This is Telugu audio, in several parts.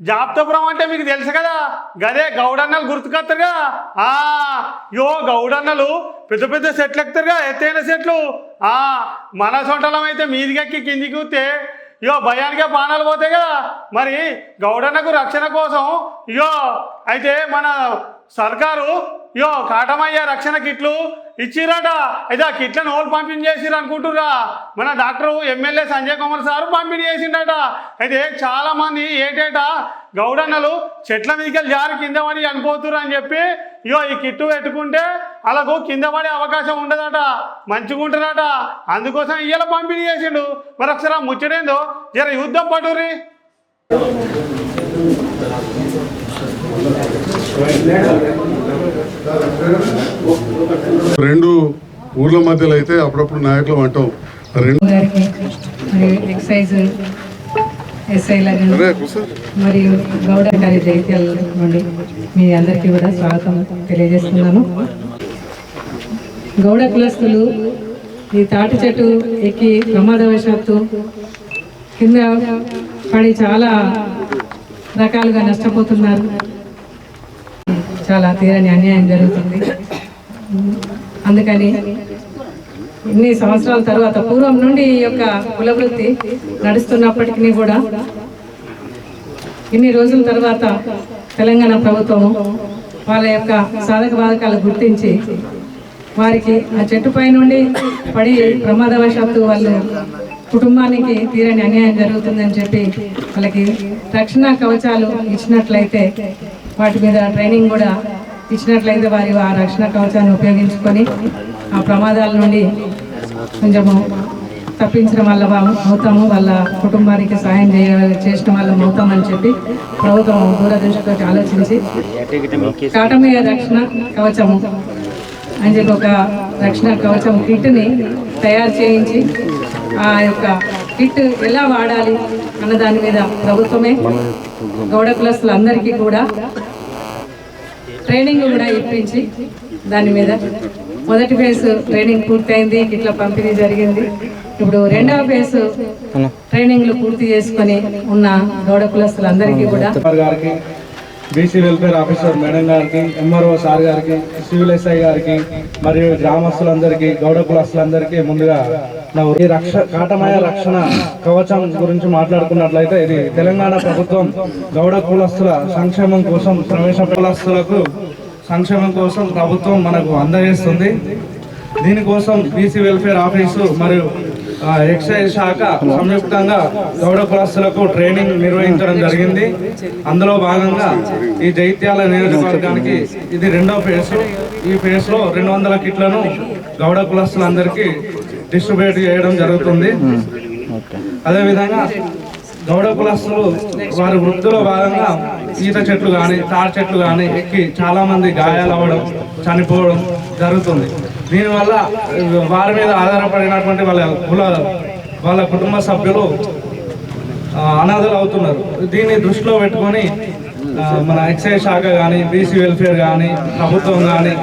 జాప్తపురం అంటే మీకు తెలుసు కదా? గదే గౌడన్నలు గుర్తుకొస్తారుగా ఆ యో గౌడన్నలు పెద్ద పెద్ద సెట్లు ఎక్కుతారుగా ఎత్తైన సెట్లు. ఆ మన సొంటలం అయితే మీదికెక్కి కిందికి కూతే యో భయానికే బాణాలు పోతాయి కదా మరి గౌడన్నకు రక్షణ కోసం యో అయితే మన సర్కారు యో కాటమయ్య రక్షణ కిట్లు ఇచ్చిరట. అయితే ఆ కిట్లను ఓల్ పంపిణీ చేసిరు అనుకుంటురా మన doctor MLA Sanjay Kumar sir పంపిణీ చేసిండట అయితే చాలా మంది గౌడన్నలు చెట్ల మీదకి జారి కింద పడి అనిపోతురు అని చెప్పి ఇగో ఈ కిట్టు పెట్టుకుంటే అలాగో కింద పడే అవకాశం ఉండదట. మంచిగుంటారట అందుకోసం ఇయ్యాల పంపిణీ చేసిండు మరి ఒకసారి ముచ్చడేందో జర యుద్ధం పట్టుర్రి రెండు ఊర్ల మధ్యలో అయితే అప్పుడప్పుడు నాయకులు అంటాం. రెండు మరియు ఎక్సైజ్ గౌడ గారి జైత్యాల నుండి మీ అందరికీ కూడా స్వాగతం తెలియజేస్తున్నాను. గౌడ కులస్తులు ఈ తాటి చెట్టు ఎక్కి ప్రమాదవశాత్తు కింద పడి చాలా రకాలుగా నష్టపోతున్నారు. చాలా తీరని అన్యాయం జరుగుతుంది. అందుకని ఇన్ని సంవత్సరాల తర్వాత పూర్వం నుండి ఈ యొక్క కులవృత్తి నడుస్తున్నప్పటికీ కూడా ఇన్ని రోజుల తర్వాత తెలంగాణ ప్రభుత్వము వాళ్ళ యొక్క సాధక బాధకాలు గుర్తించి వారికి ఆ చెట్టుపై నుండి పడి ప్రమాదవశాత్తు వాళ్ళు కుటుంబానికి తీరని అన్యాయం జరుగుతుందని చెప్పి వాళ్ళకి రక్షణ కవచాలు ఇచ్చినట్లయితే వాటి మీద ట్రైనింగ్ కూడా ఇచ్చినట్లయితే వారి ఆ రక్షణ కవచాన్ని ఉపయోగించుకొని ఆ ప్రమాదాల నుండి కొంచెము తప్పించడం వల్ల అవుతాము వాళ్ళ కుటుంబానికి సహాయం చేయ చేసిన వాళ్ళం అవుతామని చెప్పి ప్రభుత్వం దూరదృష్టితో ఆలోచించి కాటమయ్య రక్షణ కవచము అని చెప్పి ఒక రక్షణ కవచం కిట్ని తయారు చేయించి ఆ యొక్క కిట్ ఎలా వాడాలి అన్న దాని మీద ప్రభుత్వమే గౌడ కులస్తులందరికీ కూడా ట్రైనింగ్ కూడా ఇప్పించి దాని మీద. మొదటి ఫేజ్ ట్రైనింగ్ పూర్తయింది ఇట్లా పంపిణీ జరిగింది. ఇప్పుడు రెండవ ఫేజ్ ట్రైనింగ్లు పూర్తి చేసుకొని ఉన్న గౌడ కులస్తులందరికీ కూడా బీసీ వెల్ఫేర్ ఆఫీసర్ మేడం గారికి ఎంఆర్ఓ సార్ గారికి సివిల్ ఎస్ఐ గారికి మరియు గ్రామస్తులందరికీ గౌడ కులస్తులందరికీ ముందుగా నా ఈ రక్ష కాటమయ రక్షణ కవచం గురించి మాట్లాడుకున్నట్లయితే ఇది తెలంగాణ ప్రభుత్వం గౌడ కులస్తుల సంక్షేమం కోసం ప్రవేశ కులస్తులకు సంక్షేమం కోసం ప్రభుత్వం మనకు అందజేస్తుంది. దీనికోసం బీసీ వెల్ఫేర్ ఆఫీసు మరియు ఎక్సైజ్ శాఖ సంయుక్తంగా గౌడ కులస్తులకు ట్రైనింగ్ నిర్వహించడం జరిగింది. అందులో భాగంగా ఈ జైత్యాల నియోజకవర్గానికి ఇది రెండో ఫేజ్ ఈ ఫేస్లో రెండు వందల కిట్లను గౌడ కులస్తులందరికీ డిస్ట్రిబ్యూట్ చేయడం జరుగుతుంది. అదేవిధంగా గౌడ కులస్తులు వారి వృత్తిలో భాగంగా ఈత చెట్లు కానీ తాటి చెట్లు కానీ ఎక్కి చాలామంది గాయాలవ్వడం చనిపోవడం జరుగుతుంది. దీనివల్ల వారి మీద ఆధారపడినటువంటి వాళ్ళ కుల వాళ్ళ కుటుంబ సభ్యులు అనాథలు అవుతున్నారు. దీన్ని దృష్టిలో పెట్టుకొని మన ఎక్సైజ్ శాఖ కానీ బీసీ వెల్ఫేర్ కానీ ప్రభుత్వం కానీ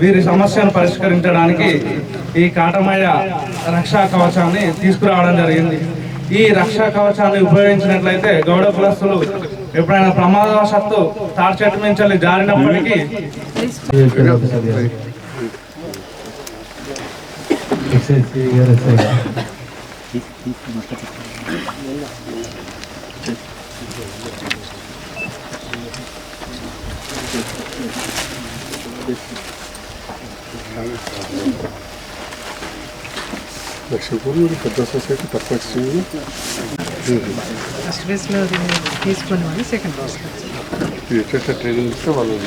వీరి సమస్యను పరిష్కరించడానికి ఈ కాటమయ్య రక్షా కవచాన్ని తీసుకురావడం జరిగింది. ఈ రక్షా కవచాన్ని ఉపయోగించినట్లయితే గౌడ కులస్తులు ఎప్పుడైనా ప్రమాదవశాత్తు తాడిచెట్టు నుంచి జారినప్పటికీ లక్ష్మీపూర్ మరి పెద్ద సొసైటీ తక్కువ వచ్చింది ఫస్ట్ ఫేజ్లో తీసుకుని వాళ్ళు సెకండ్ ఫేజ్లో ఇది ట్రైనింగ్ ఇస్తే వాళ్ళు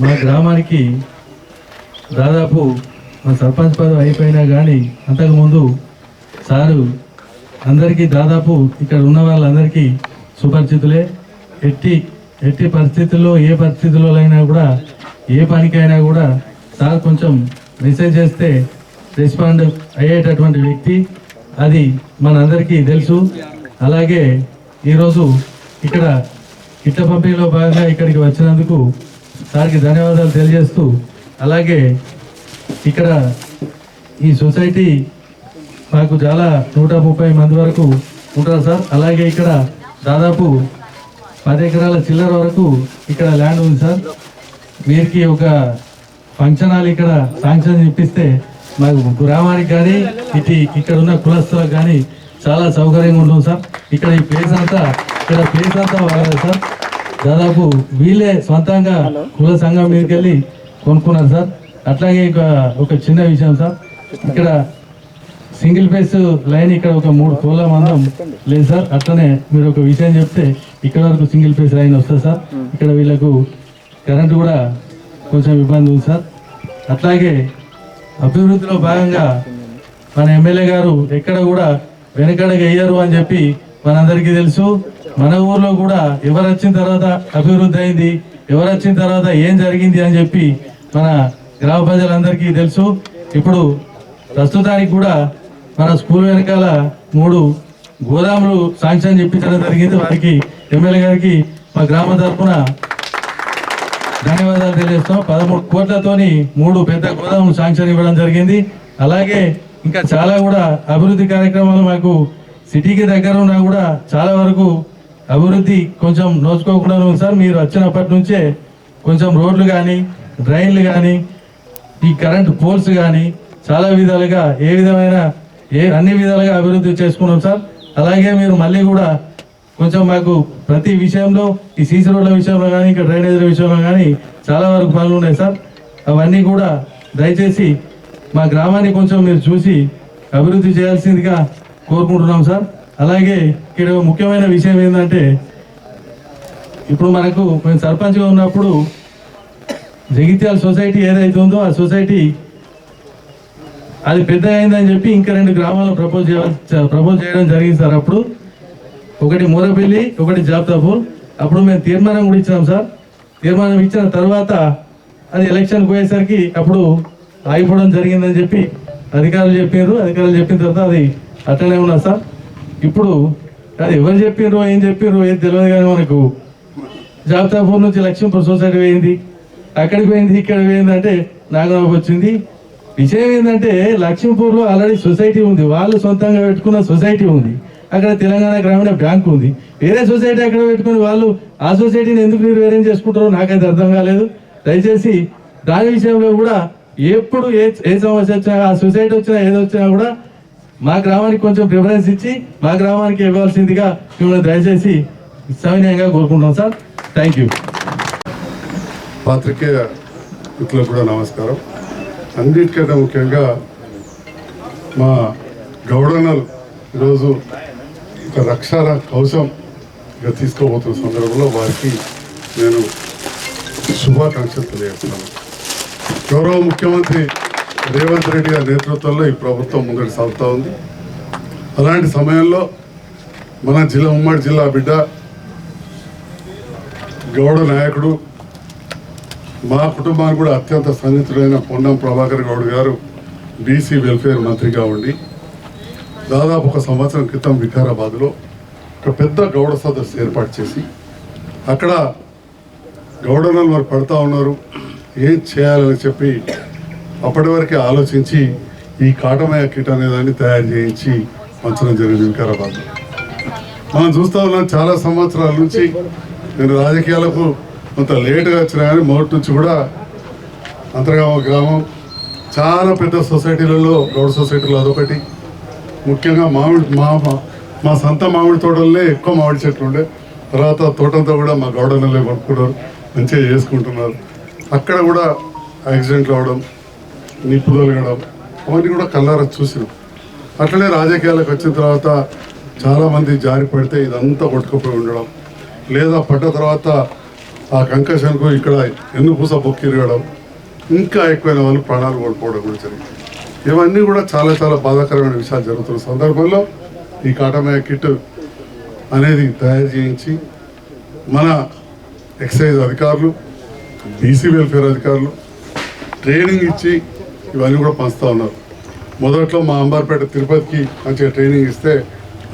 మా గ్రామానికి దాదాపు మా సర్పంచ్ పదవి అయిపోయినా కానీ అంతకుముందు సారు అందరికీ దాదాపు ఇక్కడ ఉన్న వాళ్ళందరికీ సుపరిచితులే. ఎట్టి ఎట్టి పరిస్థితుల్లో ఏ పరిస్థితుల్లో అయినా కూడా ఏ పనికైనా కూడా సార్ కొంచెం మెసేజ్ చేస్తే రెస్పాండ్ అయ్యేటటువంటి వ్యక్తి. అది మనందరికీ తెలుసు. అలాగే ఈరోజు ఇక్కడ ఇట్ట పంపిణీలో భాగంగా ఇక్కడికి వచ్చినందుకు సార్కి ధన్యవాదాలు తెలియజేస్తూ అలాగే ఇక్కడ ఈ సొసైటీ మాకు చాలా నూట ముప్పై మంది వరకు ఉంటారు సార్. అలాగే ఇక్కడ దాదాపు పది ఎకరాల చిల్లర వరకు ఇక్కడ ల్యాండ్ ఉంది సార్. వీరికి ఒక ఫంక్షన్ హాల్ ఇక్కడ శాంక్షన్ ఇప్పిస్తే మాకు గ్రామానికి కానీ ఇటు ఇక్కడ ఉన్న కులస్తులకు కానీ చాలా సౌకర్యంగా ఉంటుంది సార్. ఇక్కడ ఈ ప్లేస్ అంతా ఇక్కడ ప్లేస్ అంతా వాళ్ళదే సార్. దాదాపు వీళ్ళే సొంతంగా కుల సంఘం మీదకి వెళ్ళి కొనుక్కున్నారు సార్. అట్లాగే ఒక ఒక చిన్న విషయం సార్. ఇక్కడ సింగిల్ ఫేస్ లైన్ ఇక్కడ ఒక మూడు కోళ్ళ మందం లేదు సార్. అట్లనే మీరు ఒక విషయం చెప్తే ఇక్కడ వరకు సింగిల్ ఫేస్ లైన్ వస్తుంది సార్. ఇక్కడ వీళ్ళకు కరెంటు కూడా కొంచెం ఇబ్బంది ఉంది సార్. అట్లాగే అభివృద్ధిలో భాగంగా మన ఎమ్మెల్యే గారు ఎక్కడ కూడా వెనకడగ వేయరు అని చెప్పి మనందరికీ తెలుసు. మన ఊర్లో కూడా ఎవరు వచ్చిన తర్వాత అభివృద్ధి అయింది? ఎవరు వచ్చిన తర్వాత ఏం జరిగింది అని చెప్పి మన గ్రామ ప్రజలందరికీ తెలుసు. ఇప్పుడు ప్రస్తుతానికి కూడా మన స్కూల్ వెనకాల మూడు గోదాములు శాంక్షన్ చెప్పించడం జరిగింది. వారికి ఎమ్మెల్యే గారికి మా గ్రామ తరఫున ధన్యవాదాలు తెలియజేస్తాం పదమూడు కోట్లతోని మూడు పెద్ద గోదాములు శాంక్షన్ ఇవ్వడం జరిగింది. అలాగే ఇంకా చాలా కూడా అభివృద్ధి కార్యక్రమాలు మాకు సిటీకి దగ్గర ఉన్నా కూడా చాలా వరకు అభివృద్ధి కొంచెం నోచుకోకుండా ఉంది సార్. మీరు వచ్చినప్పటి నుంచే కొంచెం రోడ్లు కానీ డ్రైన్లు కానీ ఈ కరెంట్ పోల్స్ కానీ చాలా విధాలుగా ఏ విధమైన ఏ అన్ని విధాలుగా అభివృద్ధి చేసుకున్నాం సార్. అలాగే మీరు మళ్ళీ కూడా కొంచెం మాకు ప్రతి విషయంలో ఈ సీసీ రోడ్ల విషయంలో కానీ ఇంకా డ్రైనేజీల విషయంలో కానీ చాలా వరకు పనులు ఉన్నాయి సార్. అవన్నీ కూడా దయచేసి మా గ్రామాన్ని కొంచెం మీరు చూసి అభివృద్ధి చేయాల్సిందిగా కోరుకుంటున్నాం సార్. అలాగే ఇక్కడ ముఖ్యమైన విషయం ఏంటంటే ఇప్పుడు మనకు మేము సర్పంచ్గా ఉన్నప్పుడు జగిత్యాల సొసైటీ ఏదైతే ఉందో ఆ సొసైటీ అది పెద్ద అయిందని చెప్పి ఇంకా రెండు గ్రామాలను ప్రపోజ్ చేయాలి ప్రపోజ్ చేయడం జరిగింది సార్ అప్పుడు. ఒకటి మూరపల్లి ఒకటి జాబ్తాపూర్ అప్పుడు మేము తీర్మానం కూడా ఇచ్చినాం సార్. తీర్మానం ఇచ్చిన తర్వాత అది ఎలక్షన్ పోయేసరికి అప్పుడు ఆగిపోవడం జరిగిందని చెప్పి అధికారులు చెప్పారు అధికారులు చెప్పిన తర్వాత అది అట్లనే ఉన్నా సార్. ఇప్పుడు అది ఎవరు చెప్పారో ఏం చెప్పారో ఏం తెలియదు కానీ మనకు జాబితాపూర్ నుంచి లక్ష్మీపూర్ సొసైటీ పోయింది. అక్కడికి పోయింది ఇక్కడ పోయింది అంటే నాగరాబు వచ్చింది. విషయం ఏంటంటే లక్ష్మీపూర్లో ఆల్రెడీ సొసైటీ ఉంది. వాళ్ళు సొంతంగా పెట్టుకున్న సొసైటీ ఉంది. అక్కడ తెలంగాణ గ్రామీణ బ్యాంక్ ఉంది. వేరే సొసైటీ అక్కడ పెట్టుకుని వాళ్ళు ఆ సొసైటీని ఎందుకు నిర్వీర్యం చేసుకుంటారో నాకైతే అర్థం కాలేదు. దయచేసి దాని విషయంలో కూడా ఎప్పుడు ఏ ఏ సమస్య వచ్చినా ఆ సొసైటీ వచ్చినా ఏదో వచ్చినా కూడా మా గ్రామానికి కొంచెం ప్రిఫరెన్స్ ఇచ్చి మా గ్రామానికి ఇవ్వాల్సిందిగా మిమ్మల్ని దయచేసి సవినయంగా కోరుకుంటున్నాం సార్. థ్యాంక్ యూ పాత్రికేయ మిత్రులకు కూడా నమస్కారం. అన్నిటికంటే ముఖ్యంగా మా గౌడనలు ఈరోజు ఒక రక్షణ కవచంగా తీసుకోబోతున్న సందర్భంలో వారికి నేను శుభాకాంక్షలు తెలియజేస్తున్నాను. గౌరవ ముఖ్యమంత్రి రేవంత్ రెడ్డి గారి నేతృత్వంలో ఈ ప్రభుత్వం ముందుకు సాగుతూ ఉంది. అలాంటి సమయంలో మన జిల్లా ఉమ్మడి జిల్లా బిడ్డ గౌడ నాయకుడు మా కుటుంబానికి కూడా అత్యంత సన్నిహితుడైన పొన్నం ప్రభాకర్ గౌడ్ గారు బీసీ వెల్ఫేర్ మంత్రిగా ఉండి దాదాపు ఒక సంవత్సరం క్రితం వికారాబాద్లో ఒక పెద్ద గౌడ సదస్సు ఏర్పాటు చేసి అక్కడ గౌడనలు వారు పడతా ఉన్నారు ఏం చేయాలని చెప్పి అప్పటి వరకే ఆలోచించి ఈ కాటమయ్య కిట్ అనే దాన్ని తయారు చేయించి పంచడం జరిగింది వికారాబాద్ మనం చూస్తా ఉన్నాం చాలా సంవత్సరాల నుంచి నేను రాజకీయాలకు కొంత లేటుగా వచ్చినా కానీ మొదటి నుంచి కూడా అంతర్గామ గ్రామం చాలా పెద్ద సొసైటీలలో గౌడ సొసైటీలో అదొకటి. ముఖ్యంగా మామిడి మా మా- మా సొంత మామిడి తోటలనే ఎక్కువ మామిడి చెట్లు ఉండే. తర్వాత తోటంతా కూడా మా గౌడనలే కొనుక్కున్నారు మంచిగా చేసుకుంటున్నారు. అక్కడ కూడా యాక్సిడెంట్లు అవడం నిప్పు తొలగడం అవన్నీ కూడా కల్లారా చూసినాం. అట్లనే రాజకీయాలకు వచ్చిన తర్వాత చాలామంది జారి పడితే ఇదంతా కొట్టుకుపోయి ఉండడం లేదా పడ్డ తర్వాత ఆ కంకషన్కు ఇక్కడ ఎన్నుపూస బొక్కిరగడం ఇంకా ఎక్కువైన వాళ్ళు ప్రాణాలు కోల్పోవడం కూడా జరిగింది. ఇవన్నీ కూడా చాలా చాలా బాధాకరమైన విషయాలు జరుగుతున్న సందర్భంలో ఈ కాటమయ కిట్ అనేది తయారు చేయించి మన ఎక్సైజ్ అధికారులు బీసీ వెల్ఫేర్ అధికారులు ట్రైనింగ్ ఇచ్చి ఇవన్నీ కూడా పంచుతూ ఉన్నారు. మొదట్లో మా అంబార్పేట తిరుపతికి మంచిగా ట్రైనింగ్ ఇస్తే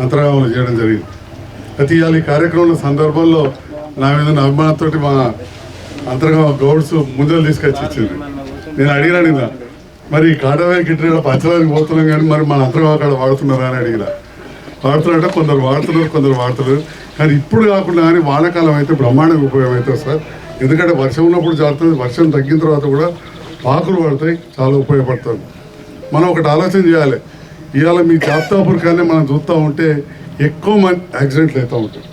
అంతర్గామంలో చేయడం జరిగింది. అయితే ఇవాళ ఈ కార్యక్రమం సందర్భంలో నా మీద ఉన్న అభిమానంతో మా అంతర్గామ గౌడ్స్ ముందర తీసుకొచ్చి ఇచ్చింది. నేను అడిగినా నిన్న మరి కాటవే గిట్ట పంచడానికి పోతున్నాం కానీ మరి మన అంతర్గామ కాడ వాడుతున్నారా? అని అడిగిన. వాడుతున్నారంటే కొందరు వాడుతున్నారు కొందరు వాడుతున్నారు. కానీ ఇప్పుడు కాకుండా కానీ వానాకాలం అయితే బ్రహ్మాండంగా ఉపయోగం అవుతుంది సార్. ఎందుకంటే వర్షం ఉన్నప్పుడు జారుతుంది వర్షం తగ్గిన తర్వాత కూడా పాకులు పడతాయి చాలా ఉపయోగపడుతుంది మనం ఒకటి ఆలోచన చేయాలి. ఇవాళ మీ జాబ్తాపూర్ కానీ మనం చూస్తూ ఉంటే ఎక్కువ మంది యాక్సిడెంట్లు అవుతూ ఉంటాయి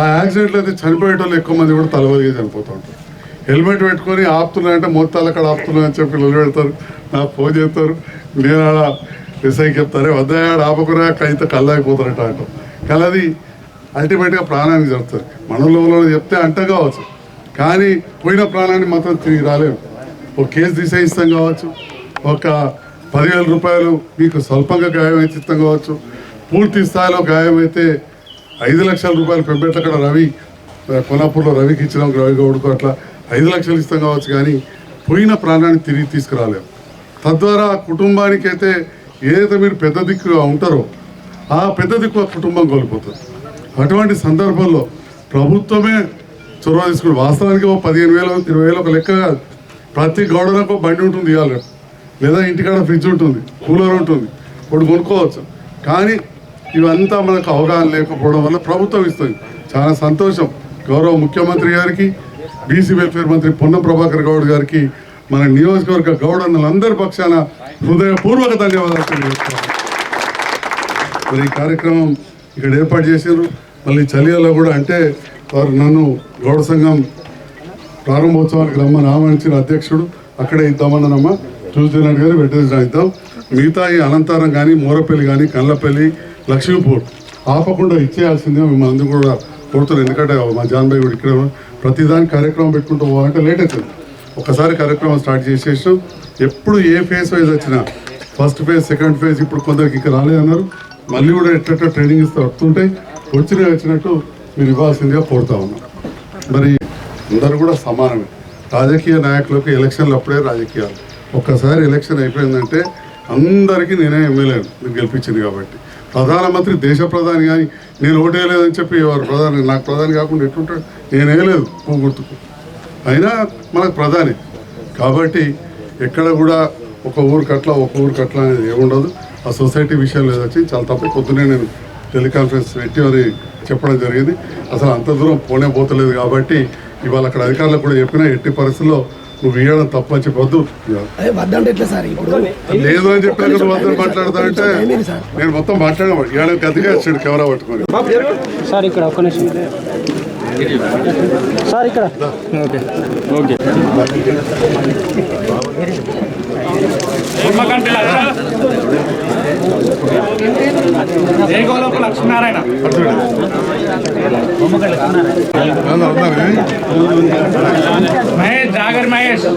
ఆ యాక్సిడెంట్లు అయితే చనిపోయేటోళ్ళు ఎక్కువ మంది కూడా తలవలిగి చనిపోతూ ఉంటారు. హెల్మెట్ పెట్టుకొని ఆపుతున్నాయంటే మొత్తాలు అక్కడ ఆపుతున్నా అని చెప్పి నిలబెడతారు పెడతారు. నాకు ఫోన్ చేస్తారు. నేను ఆడ ఎస్ఐకి చెప్తారే వద్దయాడు ఆపకురా కైతే కళ్ళైపోతారట అంటాం కానీ అది అల్టిమేట్గా ప్రాణానికి జరుగుతుంది మనలో చెప్తే అంట కావచ్చు. కానీ పోయిన ప్రాణాన్ని మాత్రం తిరిగి రాలేము ఒక కేసు తీసేయిస్తాం కావచ్చు. ఒక పదివేల రూపాయలు మీకు స్వల్పంగా గాయమైతే ఇస్తాం కావచ్చు. పూర్తి స్థాయిలో గాయం అయితే ఐదు లక్షల రూపాయలు పెంపెట్లక్కడ రవి కొల్లాపూర్లో రవికి ఇచ్చినాం రవి గౌడ్కు అట్లా ఐదు లక్షలు ఇస్తాం కావచ్చు కానీ పోయిన ప్రాణాన్ని తిరిగి తీసుకురాలేము తద్వారా కుటుంబానికైతే కుటుంబానికి అయితే ఏదైతే మీరు పెద్ద దిక్కుగా ఉంటారో ఆ పెద్ద దిక్కు కుటుంబం కోల్పోతుంది. అటువంటి సందర్భంలో ప్రభుత్వమే చొరవ తీసుకుని వాస్తవానికి ఒక పదిహేను వేలు ఇరవై వేలు ఒక లెక్క కాదు. ప్రతి గౌడలకు బండి ఉంటుంది ఇవాళ. లేదా ఇంటికాడ ఫ్రిడ్జ్ ఉంటుంది కూలర్ ఉంటుంది. ఇప్పుడు కొనుక్కోవచ్చు. కానీ ఇవంతా మనకు అవగాహన లేకపోవడం వల్ల ప్రభుత్వం ఇస్తుంది. చాలా సంతోషం. గౌరవ ముఖ్యమంత్రి గారికి బీసీ వెల్ఫేర్ మంత్రి పొన్నం ప్రభాకర్ గౌడ్ గారికి మన నియోజకవర్గ గౌడన్నులందరి పక్షాన హృదయపూర్వక ధన్యవాదాలు తెలియజేస్తున్నాను మరి ఈ కార్యక్రమం ఇక్కడ ఏర్పాటు చేశారు. మళ్ళీ చలియాలో కూడా అంటే వారు నన్ను గౌడ సంఘం ప్రారంభోత్సవానికి రమ్మని ఆహ్వానించిన అధ్యక్షుడు అక్కడే ఇద్దామన్నానమ్మా ట్యూస్డే నాడు కానీ వెంటనే రాయిద్దాం మిగతా ఈ అనంతరం కానీ మూరపల్లి కానీ కళ్ళపల్లి లక్ష్మీపూర్ ఆపకుండా ఇచ్చేయాల్సిందే మిమ్మల్ని అందరూ కూడా కోరుతున్నాను ఎందుకంటే మా జాన్బాయి కూడా ఇక్కడ ప్రతిదాని కార్యక్రమం పెట్టుకుంటూ పోవాలంటే లేట్ అవుతుంది. ఒకసారి కార్యక్రమం స్టార్ట్ చేసేసాం. ఎప్పుడు ఏ ఫేజ్ వైజ్ వచ్చినా ఫస్ట్ ఫేజ్ సెకండ్ ఫేజ్ ఇప్పుడు కొందరికి ఇక్కడ రాలేదన్నారు మళ్ళీ కూడా ఎట్లా ట్రైనింగ్ ఇస్తే వస్తుంటాయి వచ్చిన వచ్చినట్టు మీరు ఇవ్వాల్సిందిగా కోరుతా ఉన్నాం. మరి అందరూ కూడా సమానమే. రాజకీయ నాయకులకు ఎలక్షన్లు అప్పుడే రాజకీయాలు. ఒక్కసారి ఎలక్షన్ అయిపోయిందంటే అందరికీ నేనే ఎమ్మెల్యే నేను గెలిపించింది కాబట్టి. ప్రధానమంత్రి దేశ ప్రధాని కానీ నేను ఓటేయలేదని చెప్పి వారు ప్రధాని నాకు ప్రధాని కాకుండా ఎట్టుంటాడు? నేనేయలేదు పువ్వు గుర్తుకు. అయినా మనకు ప్రధాని. కాబట్టి ఎక్కడ కూడా ఒక ఊరు కట్ల ఒక ఊరు కట్ల అనేది ఏముండదు ఆ సొసైటీ విషయంలో వచ్చి చాలా తప్ప. పొద్దునే నేను టెలికాన్ఫరెన్స్ పెట్టి అని చెప్పడం జరిగింది. అసలు అంత దూరం పోనే పోతలేదు కాబట్టి ఇవాళ అక్కడ అధికారులకు కూడా చెప్పినా ఎట్టి పరిస్థితుల్లో నువ్వు ఇవ్వడం తప్పు అని చెప్పొద్దు అదే వద్దంటే ఎట్లా సార్? ఇప్పుడు లేదు అని చెప్పాక నువ్వు అందరూ మాట్లాడతానంటే నేను మొత్తం మాట్లాడను. ఇవాళ గదిగా వచ్చాడు కెమెరా పట్టుకొని. సార్ ఇక్కడ ఒక్క నిమిషం. సార్ ఇక్కడ. ఓకే. తుమ్మకంటి లక్ష. ఏగోలోపు లక్ష్మీనారాయణ? మహేష్ జాగర్ మహేష్.